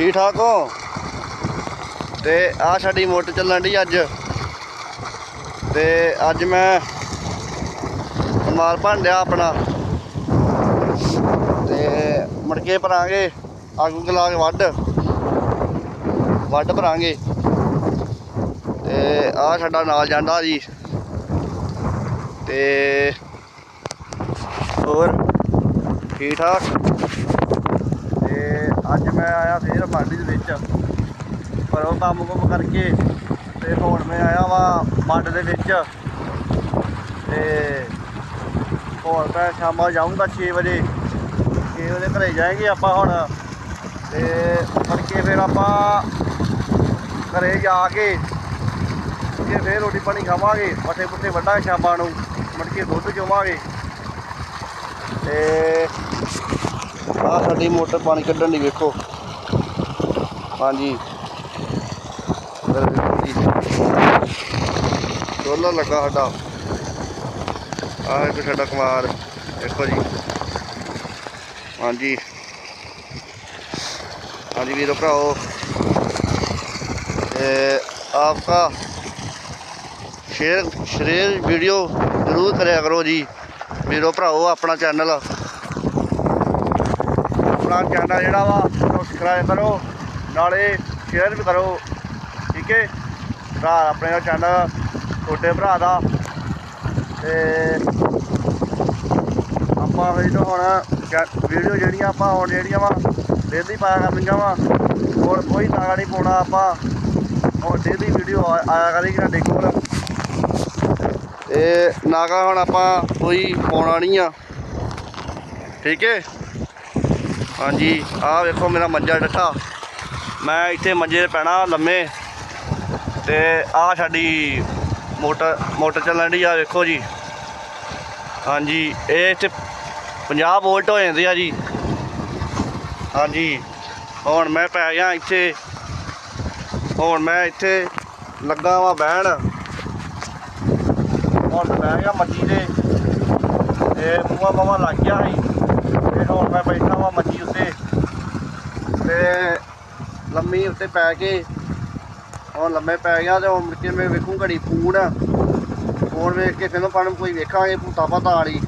ਠੀਕ ਠਾਕ ਹੋ? ਤੇ ਆ ਸਾਡੀ ਮੋਟਰ ਚੱਲਣ ਦੀ ਅੱਜ। ਤੇ ਅੱਜ ਮੈਂ ਮਾਲ ਭਾਂਡਿਆ ਆਪਣਾ। ਤੇ ਮੜਕੇ ਭਰਾਂਗੇ, ਆਗੂ ਗਲਾ ਕੇ ਵੱਢ। ਵੱਢ ਭਰਾਂਗੇ। ਤੇ ਆ ਸਾਡਾ ਨਾਲ ਜਾਂਦਾ ਜੀ। ਤੇ ਹੋਰ ਠੀਕ ਠਾਕ ਅੱਜ ਮੈਂ ਆਇਆ ਫੇਰ ਮੰਡੀ ਦੇ ਵਿੱਚ, ਪਰ ਉਹ ਕੰਮ ਕੁਮ ਕਰਕੇ ਤੇ ਹੁਣ ਮੈਂ ਆਇਆ ਵਾ ਮੰਡ ਦੇ ਵਿੱਚ ਤੇ ਹੋਰ ਮੈਂ ਸ਼ਾਮਾਂ ਜਾਊਂਗਾ 6 ਵਜੇ 6 ਵਜੇ ਘਰੇ ਜਾਏਗੇ ਆਪਾਂ ਹੁਣ ਤੇ ਮੁੜ ਕੇ ਫਿਰ ਆਪਾਂ ਘਰੇ ਜਾ ਕੇ ਤੇ ਫੇਰ ਰੋਟੀ ਪਾਣੀ ਖਾਵਾਂਗੇ ਮੱਠੇ ਪੁੱਠੇ ਵੱਢਾਂਗੇ ਸ਼ਾਮਾਂ ਨੂੰ, ਮੁੜ ਕੇ ਦੁੱਧ ਚੋਵਾਂਗੇ ਤੇ ਆ ਸਾਡੀ ਮੋਟਰ ਪਾਣੀ ਕੱਢਣ ਦੀ ਵੇਖੋ। ਹਾਂਜੀ। ਡੋਲਾ ਲੱਗਾ ਸਾਡਾ। ਆਹ ਇੱਕ ਸਾਡਾ ਕੁਮਾਰ, ਦੇਖੋ ਜੀ। ਹਾਂਜੀ। ਹਾਂਜੀ ਵੀਰੋ ਭਰਾਓ ਤੇ ਆਪਕਾ ਸ਼ੇਅਰ ਸ਼ੇਅਰ ਵੀਡੀਓ ਜ਼ਰੂਰ ਕਰਿਆ ਕਰੋ ਜੀ। ਵੀਰੋ ਭਰਾਓ ਆਪਣਾ ਚੈਨਲ ਆਪਣਾ ਚੈਨਲ ਜਿਹੜਾ ਵਾ ਸਬਸਕ੍ਰਾਈਬ ਕਰੋ, ਨਾਲੇ ਸ਼ੇਅਰ ਵੀ ਕਰੋ, ਠੀਕ ਹੈ? ਭਰਾ ਆਪਣੇ ਦਾ ਚੈਨਲ ਛੋਟੇ ਭਰਾ ਦਾ। ਤੇ ਆਪਾਂ ਵੀ ਤਾਂ ਹੁਣ ਵੀਡੀਓ ਜਿਹੜੀਆਂ ਆਪਾਂ ਹੁਣ ਜਿਹੜੀਆਂ ਵਾ ਡੇਲੀ ਪਾਇਆ ਕਰਨੀਆਂ ਵਾ, ਹੋਰ ਕੋਈ ਨਾਗਾ ਨਹੀਂ ਪਾਉਣਾ ਆਪਾਂ। ਹੁਣ ਡੇਲੀ ਵੀਡੀਓ ਆਇਆ ਕਰੇਗੀ ਸਾਡੇ ਕੋਲ ਤੇ ਨਾਗਾ ਹੁਣ ਆਪਾਂ ਕੋਈ ਪਾਉਣਾ ਨਹੀਂ ਆ। ਠੀਕ ਹੈ? ਹਾਂਜੀ, ਆਹ ਵੇਖੋ ਮੇਰਾ ਮੰਜਾ ਡੱਠਾ। ਮੈਂ ਇੱਥੇ ਮੰਜੇ 'ਤੇ ਪੈਣਾ ਲੰਮੇ। ਤੇ ਆਹ ਸਾਡੀ ਮੋਟਰ ਮੋਟਰ ਚੱਲਣ ਦੀ ਆ, ਵੇਖੋ ਜੀ। ਹਾਂਜੀ, ਇਹ ਇੱਥੇ 50 ਵੋਲਟ ਹੋ ਜਾਂਦੇ ਆ ਜੀ। ਹਾਂਜੀ, ਹੁਣ ਮੈਂ ਪੈ ਗਿਆ ਇੱਥੇ। ਹੁਣ ਮੈਂ ਇੱਥੇ ਲੱਗਾ ਵਾਂ ਬਹਿਣ। ਹੁਣ ਮੈਂ ਗਿਆ ਮੱਜੀ ਦੇ ਤੇ ਮੂੰਹਾਂ ਮਾਵਾ ਲੱਗ ਗਿਆ ਸੀ। ਤੇ ਹੁਣ ਮੈਂ ਬੈਠਾ ਵਾਂ ਮੱਛੀ ਉੱਤੇ। ਤੇ ਲੰਮੀ ਉੱਤੇ ਪੈ ਕੇ ਹੁਣ ਲੰਮੇ ਪੈ ਗਿਆ ਤੇ ਹੁਣ ਮੁੜ ਕੇ ਮੈਂ ਵੇਖੂ ਘੜੀ ਫੋਨ ਫੋਨ ਵੇਖ ਕੇ ਫਿਰ ਪਾਣ ਕੋਈ ਵੇਖਾਂਗੇ ਭੂਤਾ ਭਾਤਾ ਵਾਲੀ।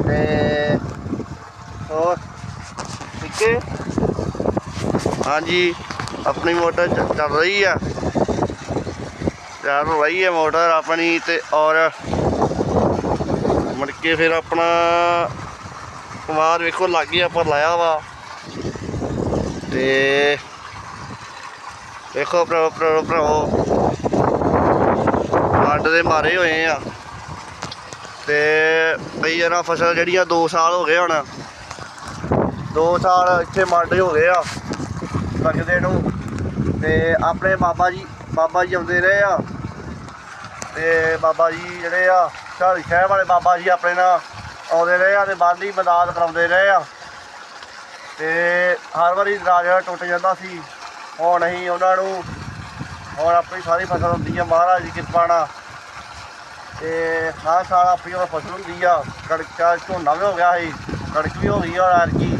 ਤੇ ਹੋਰ, ਠੀਕ ਹਾਂਜੀ, ਆਪਣੀ ਮੋਟਰ ਚ- ਚੱਲ ਰਹੀ ਆ। ਚੱਲ ਰਹੀ ਹੈ ਮੋਟਰ ਆਪਣੀ ਤੇ ਔਰ ਮੁੜ ਕੇ ਫਿਰ ਆਪਣਾ ਕੁਮਾਰ ਵੇਖੋ, ਲੱਗੇ ਆਪਾਂ ਲਾਇਆ ਵਾ। ਤੇ ਵੇਖੋ ਭਰਾ ਭਰਾ, ਭਰਾਓ। ਵੱਡ ਦੇ ਮਾਰੇ ਹੋਏ ਆ। ਤੇ ਬਈ ਇਹਨਾਂ ਫਸਲ ਜਿਹੜੀਆਂ 2 ਸਾਲ ਹੋ ਗਏ ਹੁਣ। 2 ਸਾਲ ਇੱਥੇ ਮੰਡ ਹੋ ਗਏ ਆ, ਲੱਗਦੇ ਨੂੰ। ਤੇ ਆਪਣੇ ਬਾਬਾ ਜੀ ਬਾਬਾ ਜੀ ਆਉਂਦੇ ਰਹੇ ਆ। ਤੇ ਬਾਬਾ ਜੀ ਜਿਹੜੇ ਆ, ਢਾਲੀ ਸ਼ਹਿਰ ਵਾਲੇ ਬਾਬਾ ਜੀ ਆਪਣੇ ਨਾਲ। ਆਉਂਦੇ ਰਹੇ ਆ ਤੇ ਬਾਲੀ ਮਦਦ ਕਰਾਉਂਦੇ ਰਹੇ ਆ। ਤੇ ਹਰ ਵਾਰੀ ਦਰਾਜਾ ਟੁੱਟ ਜਾਂਦਾ ਸੀ। ਹੁਣ ਅਸੀਂ ਉਹਨਾਂ ਨੂੰ, ਹੁਣ ਆਪਣੀ ਸਾਰੀ ਫਸਲ ਹੁੰਦੀ ਆ, ਮਹਾਰਾਜ ਦੀ ਕਿਰਪਾ ਨਾਲ। ਤੇ ਹਰ ਸਾਲ ਆਪਣੀ ਉਹ ਫਸਲ ਹੁੰਦੀ ਆ, ਕਣਕ ਝੋਨਾ ਵੀ ਹੋ ਗਿਆ ਸੀ, ਕਣਕ ਵੀ ਹੋ ਗਈ ਆ ਯਾਰ ਕੀ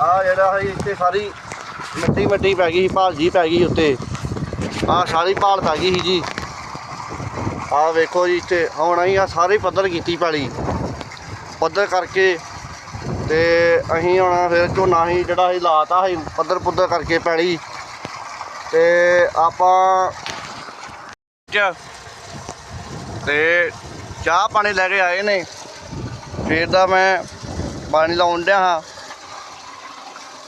ਆ ਜਿਹੜਾ ਸੀ, ਇੱਥੇ ਸਾਰੀ ਮਿੱਟੀ ਮਿੱਟੀ ਪੈ ਗਈ ਸੀ ਭਾਲ ਜੀ ਪੈ ਗਈ ਉੱਤੇ। ਆ ਸਾਰੀ ਭਾਲ ਪੈ ਗਈ ਸੀ ਜੀ। ਆਹ ਵੇਖੋ ਜੀ ਇੱਥੇ, ਹੁਣ ਅਸੀਂ ਆ ਸਾਰੀ ਪੱਧਰ ਕੀਤੀ ਪੈਲੀ। ਪੱਧਰ ਕਰਕੇ ਤੇ ਅਸੀਂ ਹੁਣ ਫਿਰ ਝੋਨਾ ਹੀ ਜਿਹੜਾ ਅਸੀਂ ਲਾਤਾ ਸੀ, ਪੱਧਰ ਪੁੱਧਰ ਕਰਕੇ ਪੈਲੀ। ਤੇ ਆਪਾਂ ਚ ਤੇ ਚਾਹ ਪਾਣੀ ਲੈ ਕੇ ਆਏ ਨੇ। ਫੇਰ ਦਾ ਮੈਂ ਪਾਣੀ ਲਾਉਣ ਡਿਆ ਹਾਂ।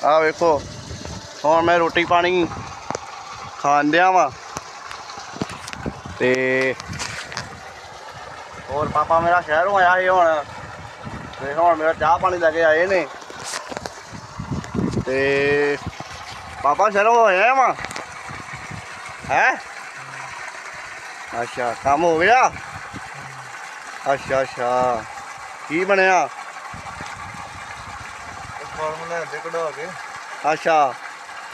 ਆ ਵੇਖੋ, ਹੁਣ ਮੈਂ ਰੋਟੀ ਪਾਣੀ ਖਾਣ ਡਿਆ ਵਾਂ। ਤੇ ਹੋਰ ਪਾਪਾ ਮੇਰਾ ਸ਼ਹਿਰੋਂ ਆਇਆ ਸੀ ਹੁਣ। ਤੇ ਹੁਣ ਮੇਰਾ ਚਾਹ ਪਾਣੀ ਲੈ ਕੇ ਆਏ ਨੇ। ਤੇ ਪਾਪਾ ਸ਼ਹਿਰੋਂ ਆਇਆ ਵਾ। ਹੈ? ਅੱਛਾ ਕੰਮ ਹੋ ਗਿਆ? ਅੱਛਾ ਅੱਛਾ। ਕੀ ਬਣਿਆ? ਫਾਰਮ ਲੈ ਦੇ ਕਢਾ ਕੇ। ਅੱਛਾ।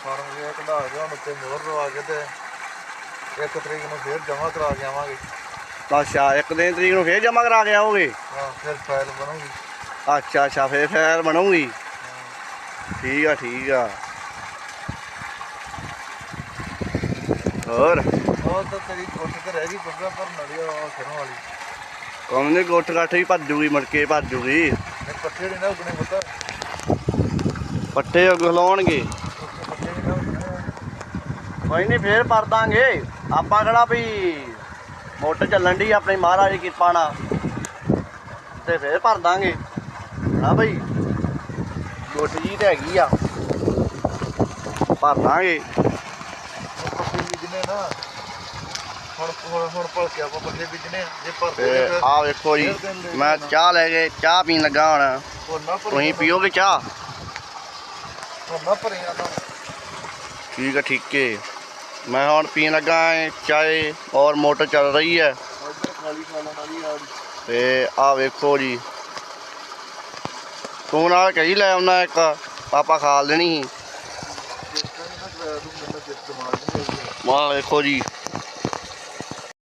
ਫਾਰਮ ਲਿਆ ਕਢਾ ਕੇ ਹੁਣ ਉੱਤੇ ਮੋਹਰ ਲਵਾ ਕੇ ਤੇ ਇੱਕ ਤਰੀਕ ਨੂੰ ਫੇਰ ਜਮ੍ਹਾਂ ਕਰਾ ਕੇ ਆਵਾਂਗੇ। ਅੱਛਾ ਇੱਕ ਦਿਨ ਤਰੀਕ ਨੂੰ ਫੇਰ ਜਮਾ ਕਰਾ ਕੇ ਆਓਗੇ? ਹਾਂ ਫਿਰ ਫਾਈਲ ਬਣੂਗੀ। ਅੱਛਾ ਅੱਛਾ ਫੇਰ ਫਾਈਲ ਬਣੂਗੀ? ਠੀਕ ਆ ਠੀਕ ਆ। ਹੋਰ? ਉਹ ਤਾਂ ਤੇਰੀ ਕੋਠ ਤੇ ਰਹਿ ਗਈ ਪੱਗਾ ਪਰ ਨੜੀ ਉਹ ਸਰੋਂ ਵਾਲੀ। ਕੌਣ ਨੇ ਗੋਠ ਗਾਠ ਵੀ ਭੱਜੂਗੀ ਮੁੜ ਕੇ ਭੱਜੂਗੀ ਇਹ ਪੱਠੇ ਨਹੀਂ ਨਾ ਉਗਣੇ ਪਤਾ। ਪੱਠੇ ਨਾ ਉਗਣੇ। ਕੋਈ ਨਹੀਂ ਫੇਰ ਭਰ ਦਾਂਗੇ। ਆਪਾਂ ਕਿਹੜਾ ਵੀ ਮੋਟਰ ਚੱਲਣ ਦੀ ਆਪਣੀ ਮਹਾਰਾਜ ਦੀ ਕਿਰਪਾ ਨਾਲ। ਤੇ ਫੇਰ ਭਰ ਦਾਂਗੇ। ਹਾਂ ਬਈ ਗੁੱਟ ਜੀ ਤੇ ਹੈਗੀ ਆ। ਭਰ ਦਾਂਗੇ। ਹੁਣ ਆਪਾਂ ਆ। ਜੇ ਭਰਦੇ ਤੇ ਫਿਰ ਆ ਵੇਖੋ ਜੀ ਮੈਂ ਚਾਹ ਲੈ ਕੇ ਚਾਹ ਪੀਣ ਲੱਗਾ ਹੁਣ। ਤੁਸੀਂ ਪੀਓਗੇ ਚਾਹ? ਨਾ ਠੀਕ ਹੈ ਠੀਕ ਹੈ ਮੈਂ ਹੁਣ ਪੀਣ ਲੱਗਾ ਏ ਚਾਏ ਔਰ ਮੋਟਰ ਚੱਲ ਰਹੀ ਹੈ। ਉਧਰ ਖਾਲੀ ਖਾਲਾਂ ਵਾਲੀ ਆ ਤੇ ਆ ਵੇਖੋ ਜੀ। ਤੂੰ ਨਾਲ ਕਹੀ ਲੈ ਆਉਣਾ ਇੱਕ ਪਾਪਾ ਖਾ ਲੈਣੀ ਸੀ। ਜਿਸ ਤਰ੍ਹਾਂ ਨਾ ਕਰਾਇਆ ਤੂੰ ਮੈਨੂੰ ਕਿਸ ਕਮਾਲ ਨਹੀਂ ਹੋਈ ਮਾਂ ਵੇਖੋ ਜੀ।